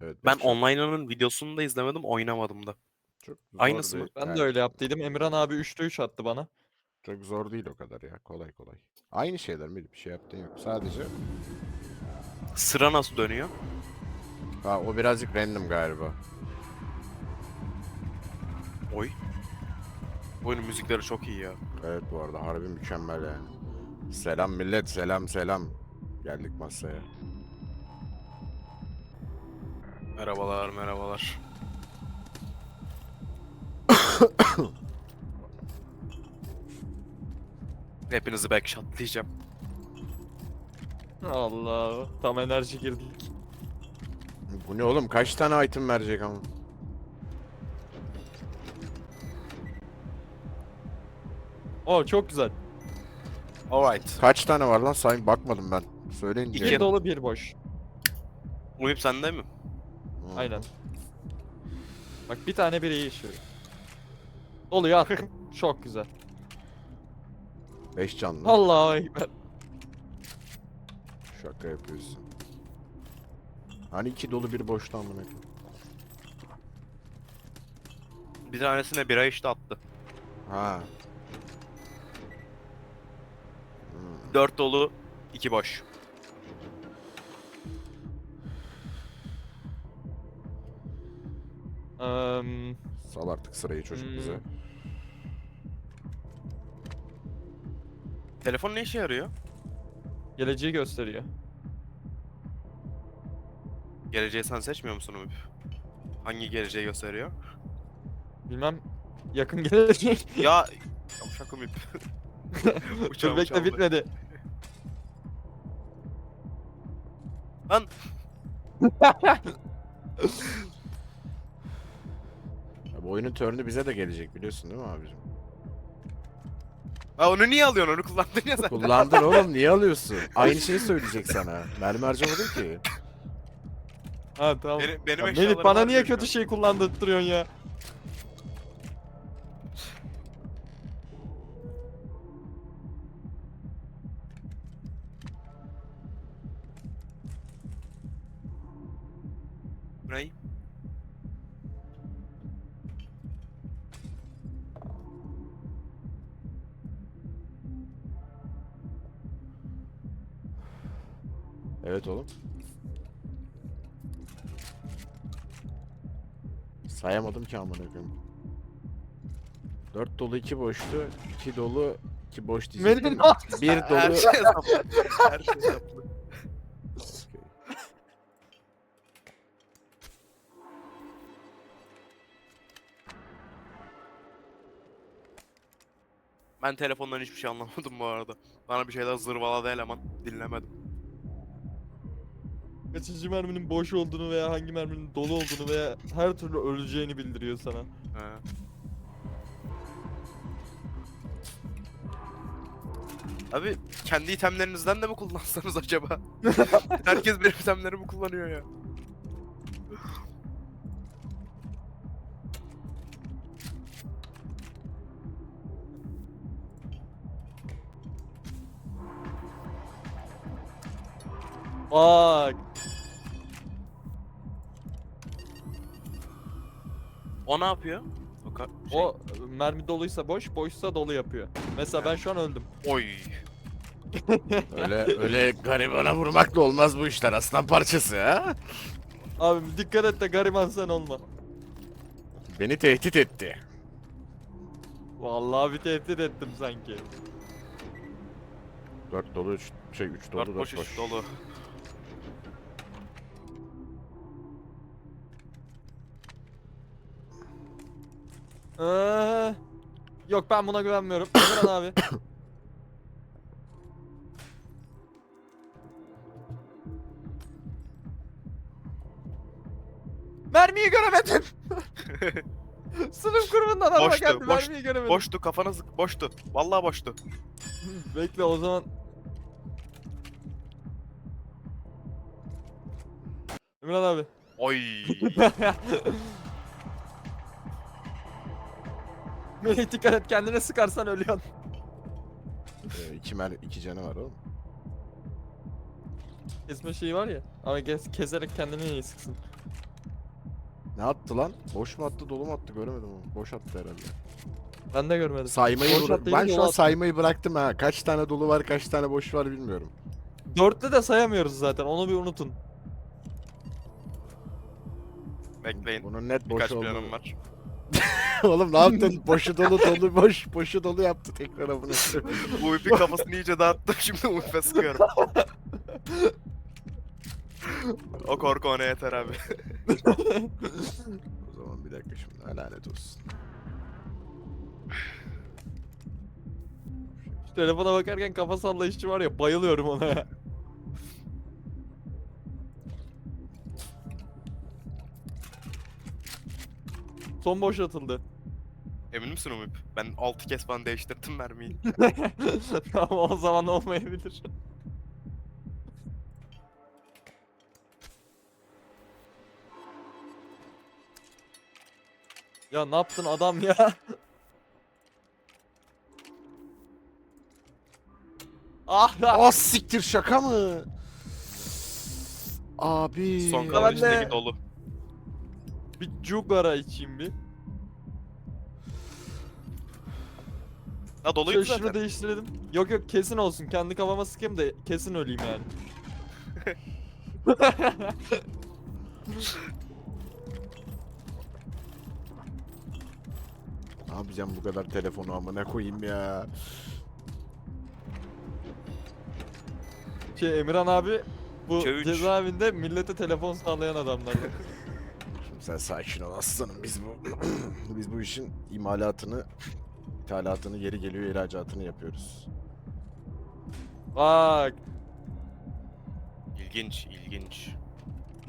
Evet, Ben çok- online'ının videosunu da izlemedim, oynamadım da. çok zor aynısı değil. mı? Ben de öyle yaptıydım. Emirhan abi 3'te 3 attı bana. Çok zor değil o kadar ya. Kolay kolay. Aynı şeyler mi? Bir şey yaptığın yok. Sadece Sıra nasıl dönüyor? ha, o birazcık random galiba. Oy. Bu oyunun müzikleri çok iyi ya. Evet bu arada harbi mükemmel yani. Selam millet selam selam. Geldik masaya. Merhabalar, merhabalar. Hepinizi backshotlayacağım. Allah. Tam enerji girdik. Bu ne oğlum? Kaç tane item verecek ama? O çok güzel. Alright. Kaç tane var lan? Say bakmadım ben. Söyleyin İki. diye. Dolu bir boş. Uyup sende mi? Aynen. Bak bir tane biri iyi işiyor. Doluyu attım. çok güzel. Beş canlı. Allah'a ekber. Şaka yapıyorsun. Hani iki dolu bir boştu amına koyayım. Bir tanesine bira işte attı. Ha. Hmm. Dört dolu, iki boş. Eee, Sal artık sırayı çocuk Hmm. bize. Telefon ne işe yarıyor? geleceği gösteriyor. Geleceği sen seçmiyor musun Umut? Hangi geleceği gösteriyor? Bilmem yakın gelecek. ya yavşak Umut. Uçağım bekle bitmedi. Lan oyunun turn'ü bize de gelecek biliyorsun değil mi abicim? ha, onu niye alıyorsun? Onu kullandın ya sen. Kullandın oğlum niye alıyorsun? Aynı şeyi söyleyecek sana. Mermi harcamadın ki. Ha tamam. Benim, benim Ya eşyalarım Melih bana var niye kötü şey kullandırtıyorsun ya? Evet oğlum. Sayamadım ki amına koyayım. 4 dolu 2 boştu. 2 dolu 2 boş diyecektim. ne yaptın? 1 Her dolu. şey hesaplı. Her şey hesaplı. Ben telefondan hiçbir şey anlamadım bu arada. Bana bir şeyler zırvaladı eleman. Dinlemedim. Kaçıncı merminin boş olduğunu veya hangi merminin dolu olduğunu veya her türlü öleceğini bildiriyor sana. He. Abi kendi itemlerinizden de mi kullansanız acaba? Herkes benim itemlerimi kullanıyor ya. Bak. O ne yapıyor? O, ka- şey- O mermi doluysa boş, boşsa dolu yapıyor. Mesela ben şu an öldüm. Oy. öyle öyle garibana vurmakla olmaz bu işler aslan parçası ha. Abi dikkat et de gariban sen olma. Beni tehdit etti. Vallahi bir tehdit ettim sanki. 4 dolu 3 şey 3 dolu 4 4 boş boş. üç dolu. Ee, yok ben buna güvenmiyorum. Emirhan abi. Mermiyi göremedim. Sınıf kurumundan araba Boştu, geldi. boş- mermiyi göremedim. Boştu kafana sık boştu. Vallahi boştu. Bekle o zaman. Emirhan abi. Oy. Melih dikkat et kendine sıkarsan ölüyorsun. 2 mer 2 canı var oğlum. Kesme şeyi var ya. Ama kes, keserek kendini iyi sıksın. Ne attı lan? Boş mu attı dolu mu attı göremedim onu. Boş attı herhalde. Ben de görmedim. Saymayı Boş bıra- attı, ben şu an saymayı bıraktım ha. Kaç tane dolu var kaç tane boş var bilmiyorum. Dörtte de sayamıyoruz zaten. Onu bir unutun. Bekleyin. Bunun net boş Birkaç olduğunu. planım var. Oğlum ne yaptın? Boşu dolu dolu boş. Boşu dolu yaptı tekrar abone. Bu ipin kafasını iyice dağıttım şimdi Uğur'a sıkıyorum. o korku ona yeter abi. o zaman bir dakika şimdi lanet olsun. Telefona bakarken kafa sallayışı var ya bayılıyorum ona ya. Son boş atıldı. Emin misin Umut? Ben 6 kez falan değiştirdim mermiyi. Ama o zaman olmayabilir. Ya ne yaptın adam ya? ah ya. Ah siktir şaka mı? Abi. Son kalan içindeki dolu. Bir cugara içeyim bir. Ha doluydu Şöyle şunu zaten. değiştirelim. Yok yok kesin olsun. Kendi kafama sıkayım da kesin öleyim yani. Ne yapacağım bu kadar telefonu amına koyayım ya. Şey Emirhan abi bu Çavuş. cezaevinde millete telefon sağlayan adamlardan. Sen sakin ol aslanım. Biz bu biz bu işin imalatını, ithalatını, yeri geliyor ihracatını yapıyoruz. Bak. İlginç, ilginç.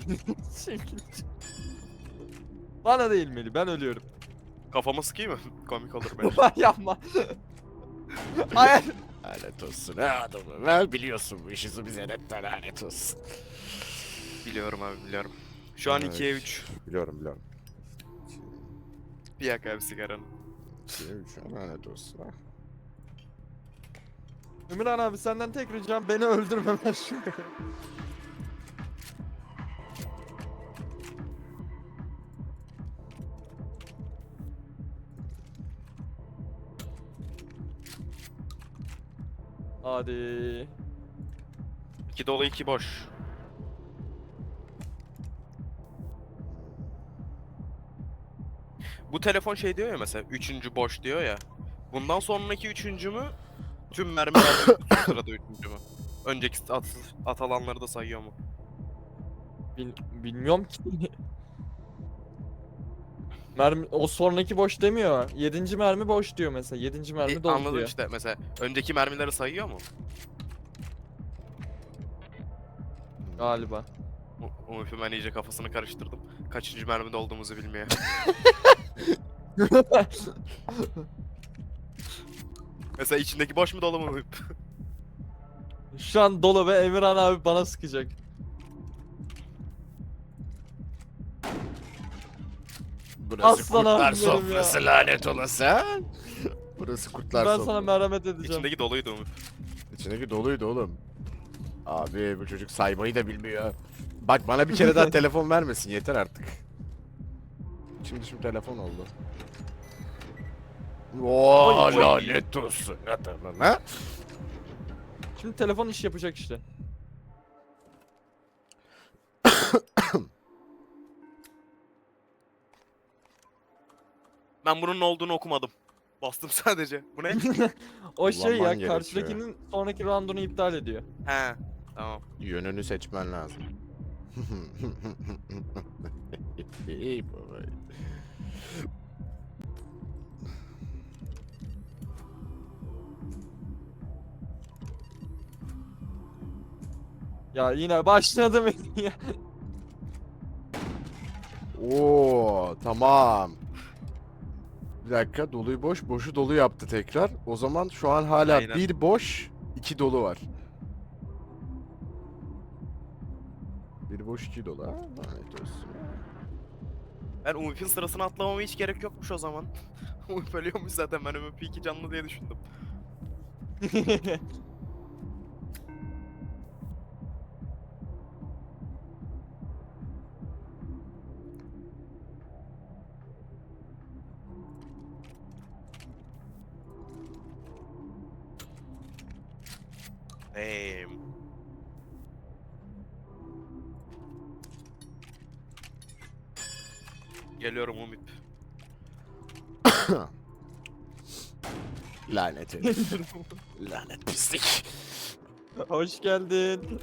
Çekiç. Bana değil Meli ben ölüyorum. Kafama sıkayım mı? Komik olur bence. Yapma. Hayır. Lanet olsun ha adamı. Ver biliyorsun bu işi bize net de lanet olsun. biliyorum abi biliyorum. Şu an Evet. 2'ye 3. Biliyorum biliyorum. Bir yak abi sigaranı. İkiye üç lanet olsun ha. Emirhan abi senden tek ricam beni öldürmemen şu. Hadi. 2 dolu 2 boş. Bu telefon şey diyor ya mesela üçüncü boş diyor ya. Bundan sonraki üçüncü mü? Tüm mermiler sırada üçüncü mü? Önceki at, at alanları da sayıyor mu? Bil- bilmiyorum ki. Mermi o sonraki boş demiyor. Yedinci mermi boş diyor mesela. Yedinci mermi E, dolu anladım diyor. işte mesela önceki mermileri sayıyor mu? Galiba. U- Umut'un ben iyice kafasını karıştırdım. Kaçıncı mermide olduğumuzu bilmiyor. mesela içindeki boş mu dolu mu? Şu an dolu ve Emirhan abi bana sıkacak. Burası Aslan kurtlar abim benim ya. sofrası lanet olası. Burası kurtlar ben sofrası. sana merhamet edeceğim. İçindeki doluydu Umut. İçindeki doluydu oğlum. Abi bu çocuk saymayı da bilmiyor. Bak bana bir kere daha telefon vermesin yeter artık. Şimdi şimdi telefon oldu. Oo Oy, oy. lanet olsun ha. Şimdi telefon iş yapacak işte. Ben bunun ne olduğunu okumadım. Bastım sadece. Bu ne? O şey ya gerekiyor. karşıdakinin sonraki roundunu iptal ediyor. He. Tamam. Yönünü seçmen lazım. İyi baba. Ya yine başladım ya. Oo tamam. Bir dakika doluyu boş, boşu dolu yaptı tekrar. O zaman şu an hala Aynen. bir boş, iki dolu var. Boş, iki dolu ha. Lanet olsun. Ben Umut'un sırasını atlamama hiç gerek yokmuş o zaman. Umut ölüyormuş zaten ben Umut 2 canlı diye düşündüm. Geliyorum Umip. Lanet herif. Lanet pislik. Hoş geldin.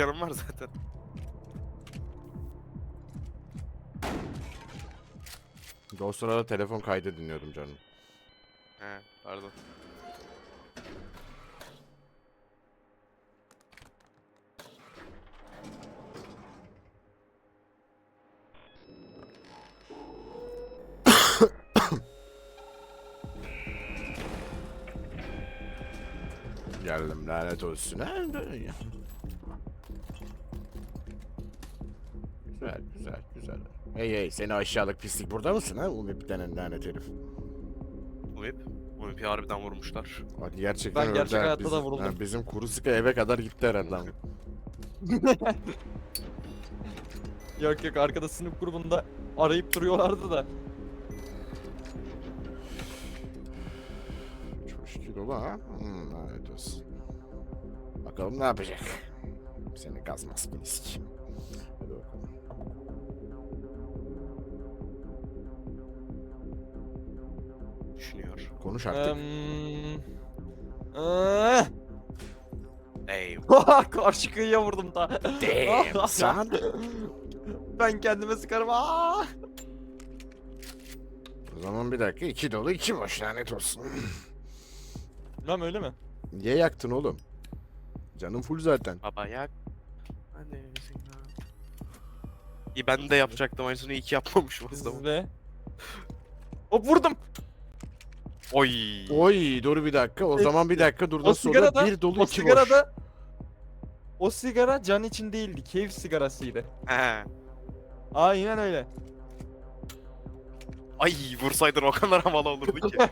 Canım var zaten. O sırada telefon kaydı dinliyordum canım. He pardon. Geldim lanet olsun. Güzel güzel. Hey hey seni aşağılık pislik burada mısın ha? Umip denen lanet herif. Umip. Umip'i harbiden vurmuşlar. Hadi gerçekten Ben öldü gerçek ha. hayatta da Bizim- vuruldum. ha, bizim kuru sıkı eve kadar gitti herhalde ama. Yok yok arkada sınıf grubunda arayıp duruyorlardı da. Çok ola ha. Hmm, lanet olsun. Bakalım ne yapacak. Seni gaz maskeni Konuş artık. Eee... Eee... Damn. Karşı kıyıya vurdum da. Damn son. ben kendime sıkarım. Aa! O zaman bir dakika iki dolu iki boş lanet olsun. Lan öyle mi? Niye yaktın oğlum? Canım full zaten. Baba yak. Anne İyi ben de yapacaktım aynısını iyi ki yapmamışım aslında. Sizde. Hop vurdum. Oy. Oy dur bir dakika. O zaman bir dakika dur O nasıl olur? sigarada, Bir dolu o iki boş. sigarada, o sigara can için değildi. Keyif sigarasıydı. He. Aynen öyle. Ay vursaydın o kadar havalı olurdu ki.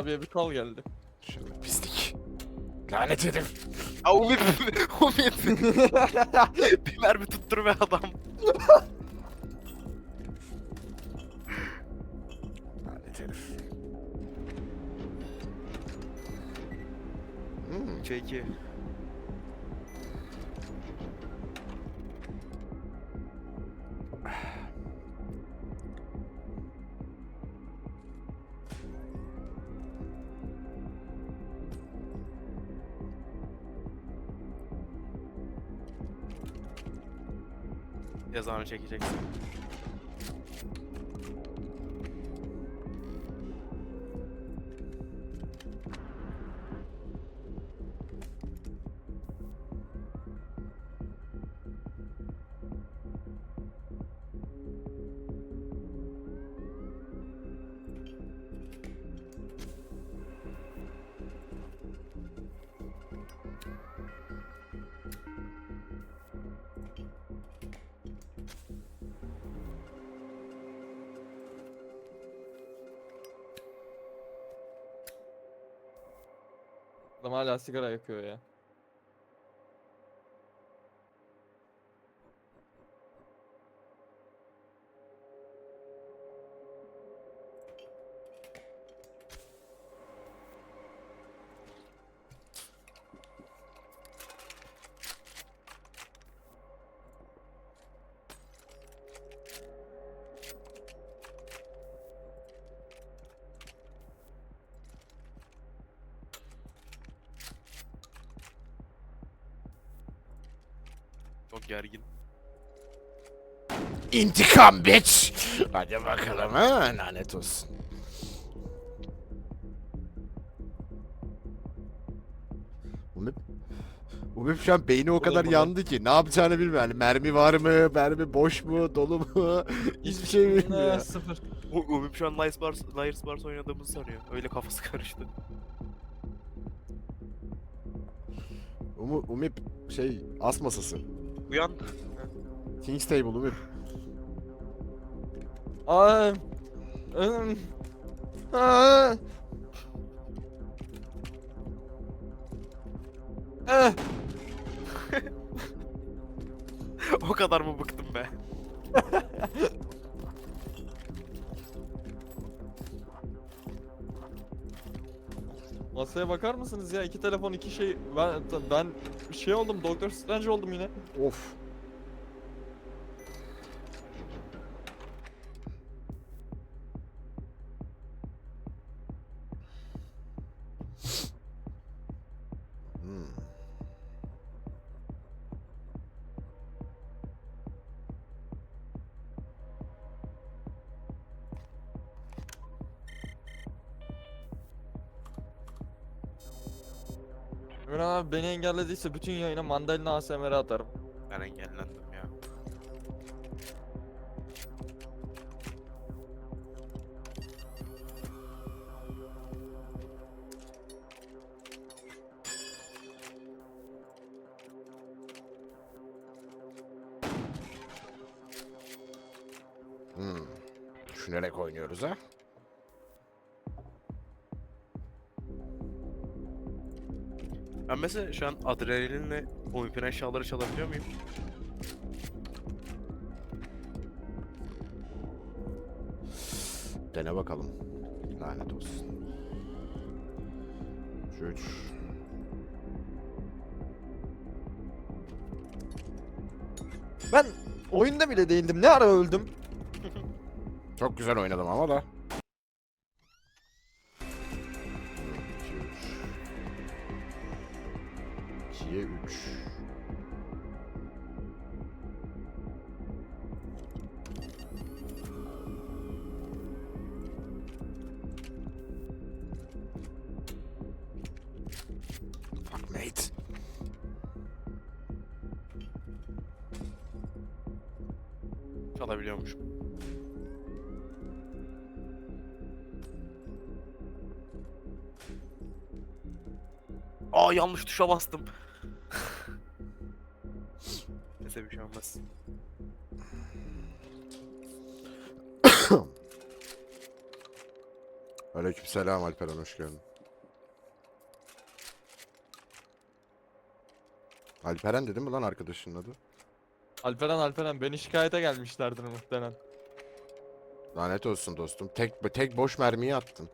abiye bir kal geldi. Aşağılık pislik. Lanet herif. Aa Umut. Umut. bir mermi tuttur be adam. Lanet herif. Hmm. Çeki. Yazanı çekeceksin. Adam hala sigara yakıyor ya. İntikam bitch. Hadi bakalım ha lanet olsun. Umip, Umip şu an beyni o kadar yandı ki ne yapacağını bilmiyor. Yani mermi var mı, mermi boş mu, dolu mu? Hiçbir şey bilmiyor. Ne, sıfır. U- şu an Liars Bars, Liars Bars oynadığımızı sanıyor. Öyle kafası karıştı. Umu, Umip şey as masası. Uyan. King's Table Umip. Ay. ım, aa. Eh, o kadar mı bıktım be? Masaya bakar mısınız ya? İki telefon, iki şey. Ben ben şey oldum. Doktor Strange oldum yine. Of. Ömer abi beni engellediyse bütün yayına mandalina ASMR atarım. Mesela şu an adrenalinle Umpin eşyaları çalabiliyor muyum? Dene bakalım. Lanet olsun. Şu üç. Ben oyunda bile değildim. Ne ara öldüm? Çok güzel oynadım ama da. Çalabiliyormuşum. Aa yanlış tuşa bastım. Neyse bir şey olmaz. Aleykümselam Alperen hoş geldin. Alperen dedim mi lan arkadaşının adı? Alperen Alperen beni şikayete gelmişlerdir muhtemelen. Lanet olsun dostum. Tek tek boş mermiyi attın.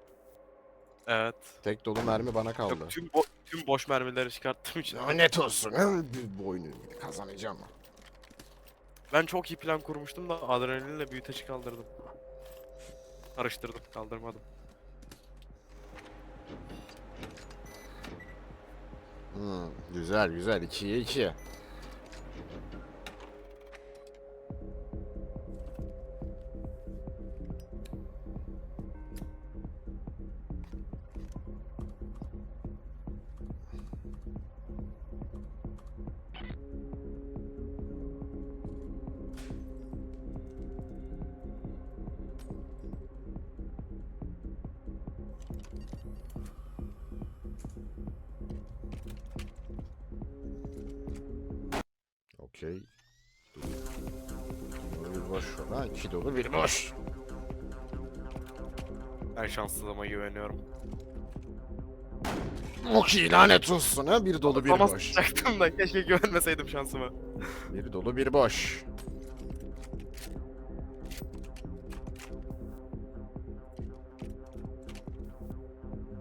Evet. Tek dolu mermi bana kaldı. Yok, tüm, bo tüm boş mermileri çıkarttığım için. Lanet olsun. Bu oyunu kazanacağım. Ben çok iyi plan kurmuştum da adrenalinle büyüteci kaldırdım. Karıştırdım, kaldırmadım. Hmm, güzel güzel. 2'ye 2. Okey lanet olsun ha. Bir dolu bir Ama boş. sıçacaktım da keşke güvenmeseydim şansıma. Bir dolu bir boş.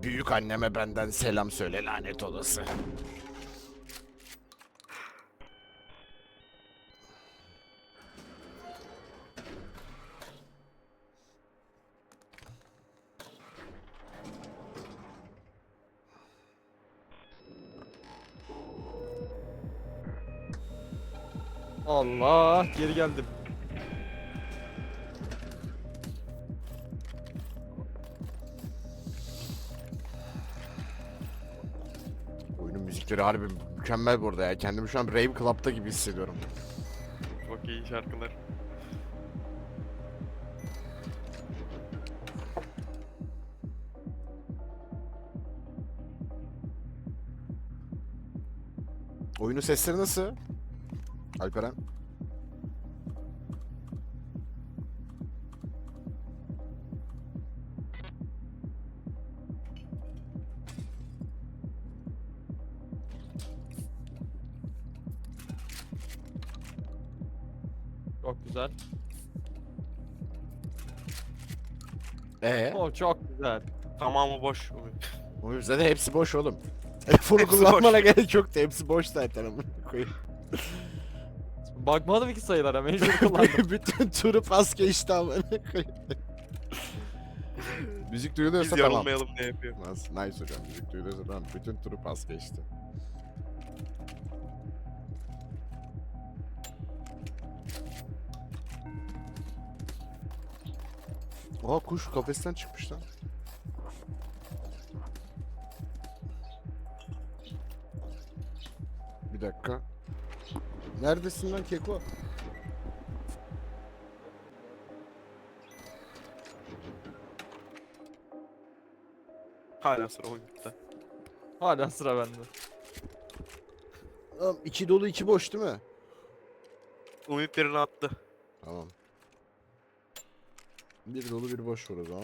Büyük anneme benden selam söyle lanet olası. Allah geri geldim. Oyunun müzikleri harbi mükemmel burada ya. Kendimi şu an Rave Club'da gibi hissediyorum. Çok iyi şarkılar. Oyunun sesleri nasıl? Alperen. Çok güzel. Tamamı boş. O yüzden de hepsi boş oğlum. Telefonu Hepsi kullanmana boş. gerek yoktu. Hepsi boş zaten amına koyayım. Bakmadım ki sayılara mecbur kullandım. Bütün turu pas geçti amına koyayım. Müzik Biz duyuluyorsa tamam. yorulmayalım diye yapıyor. Nasıl? Nice hocam. Müzik duyuluyorsa tamam. Bütün turu pas geçti. Aa kuş kafesten çıkmış lan. Bir dakika. Neredesin lan Keko? Hala sıra oyunda. Hala sıra bende. Tamam iki dolu iki boş değil mi? Umut birini attı. Tamam. Bir dolu bir boş var o zaman.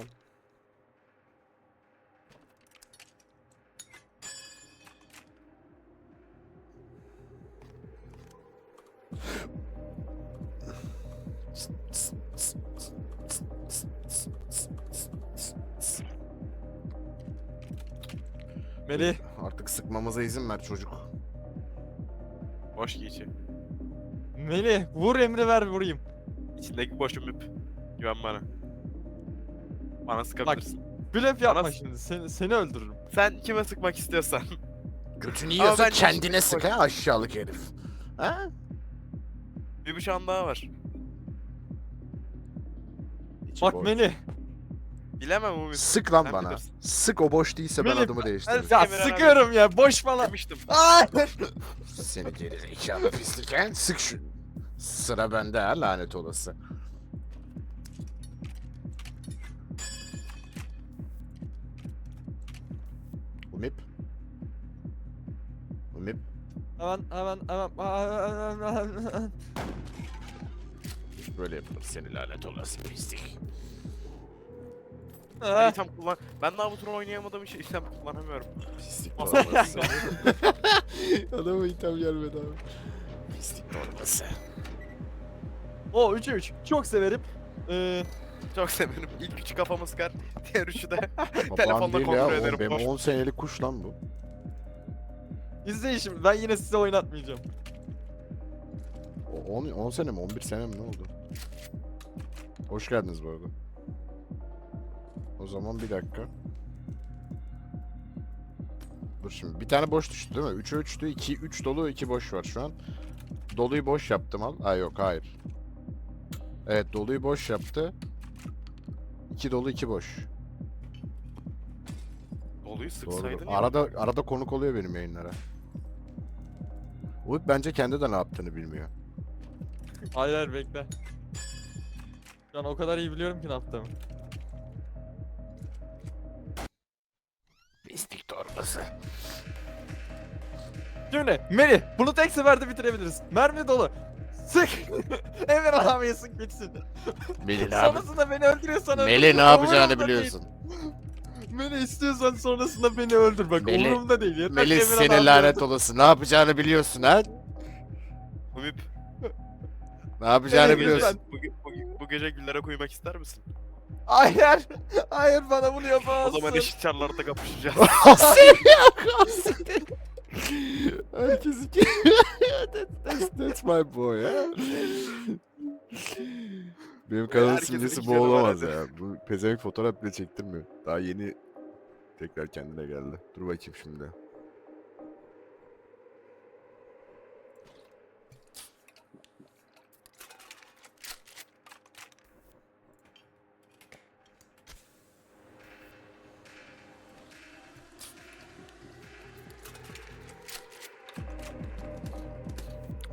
Melih. Artık sıkmamıza izin ver çocuk. Boş geçi. Melih vur emri ver vurayım. İçindeki boş Umut. Güven bana. Bana sıkabilirsin. Blöf yapma Bana- şimdi. Seni, seni öldürürüm. Sen kime sıkmak istiyorsan. Götünü yiyorsa ben kendine sık ha aşağılık herif. Ha? Bir bıçağın daha var. İçi Bak boş. Melih. Bilemem Umut. Sık lan Sen bana. bilirsin. Sık o boş değilse ben Melih, adımı değiştiririm. Ya abi. sıkıyorum ya boş bana. Demiştim. Hayır. Seni geri zekalı pislik he. Sık şu. Sıra bende ha lanet olası. Umip. Hemen hemen hemen hemen. Böyle yapılır seni lanet olası pislik. Ben Ah, item kullan. Ben daha bu tur oynayamadığım için item kullanamıyorum. Pislik torbası. Adama itham gelmedi abi. Pislik torbası. O 3'e 3. Çok severim. Ee, Çok severim. İlk üçü kafamı sıkar. Diğer üçü de Babam telefonda değil ya. kontrol ederim. Benim Boş. 10 senelik kuş lan bu. İzleyin şimdi. Ben yine size oynatmayacağım. O 10, 10 sene mi 11 sene mi ne oldu? Hoş geldiniz bu arada. O zaman bir dakika. Dur şimdi bir tane boş düştü değil mi? 3'e 3'tü. 2 3 dolu 2 boş var şu an. Doluyu boş yaptım al. Ay yok hayır. Evet doluyu boş yaptı. 2 dolu 2 boş. Doluyu Doğru. sıksaydın ya. Arada arada konuk oluyor benim yayınlara. Umut bence kendi de ne yaptığını bilmiyor. Hayır hayır bekle. Şu an o kadar iyi biliyorum ki ne yaptığımı. Pislik torbası. Şimdi Melih bunu tek seferde bitirebiliriz. Mermi dolu. Sık. Emir abiye sık bitsin. Melih Sonrasında beni öldürüyorsan. Melih ne yapacağını biliyorsun. Melih istiyorsan sonrasında beni öldür bak Melih- umurumda değil. Yeter ki Emir seni abi lanet olası. Ne yapacağını biliyorsun ha? Umut. Ne yapacağını Melih, biliyorsun. lütfen. Bu, ge- bu, ge- bu gece güllere koymak ister misin? Hayır. Hayır bana bunu O yapamazsın. zaman eşit çarlarda kapışacağız. Herkes iki. that's, that's my boy ya. Benim kanalın Herkesin simgesi bu olamaz ya. Bu pezevenk fotoğraf bile çektirmiyor. Daha yeni tekrar kendine geldi. Dur bakayım şimdi.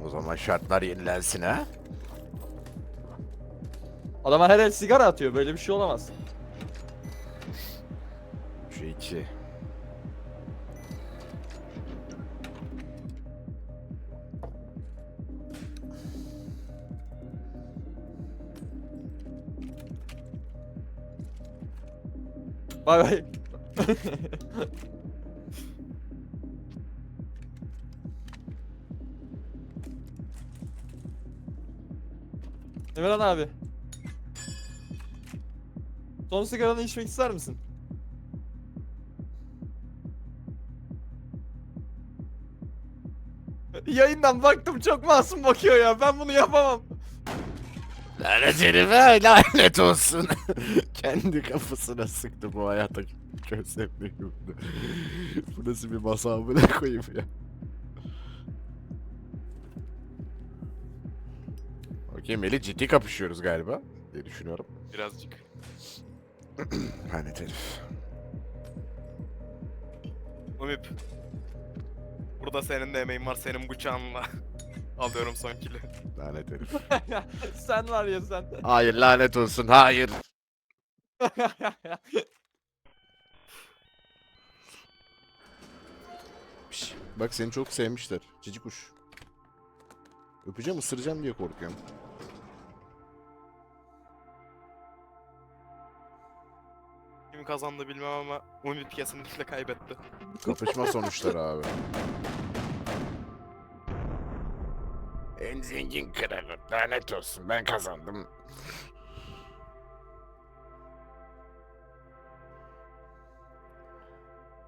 O zaman şartlar yenilensin ha. Adama her el sigara atıyor. Böyle bir şey olamaz. Şu iki. Bay bay. Emirhan abi. Son sigaranı içmek ister misin? Yayından baktım çok masum bakıyor ya. Ben bunu yapamam. Lanet herife lanet olsun. Kendi kafasına sıktı bu hayata gözlemini yumdu. bu nasıl bir masamına koyayım ya. Okey Melih ciddi kapışıyoruz galiba diye düşünüyorum. Birazcık. Lanet herif. Umip. Burada senin de emeğin var senin bıçağınla. Alıyorum son kili. Lanet herif. sen var ya sen. Hayır lanet olsun hayır. Piş, Bak seni çok sevmişler. Cici kuş. Öpeceğim ısıracağım diye korkuyorum. Kazandı bilmem ama Umip kesinlikle kaybetti. Kapışma sonuçları abi. En zengin kralı. Lanet olsun ben kazandım.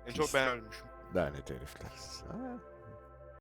En çok ben ölmüşüm. Lanet herifler. Ha,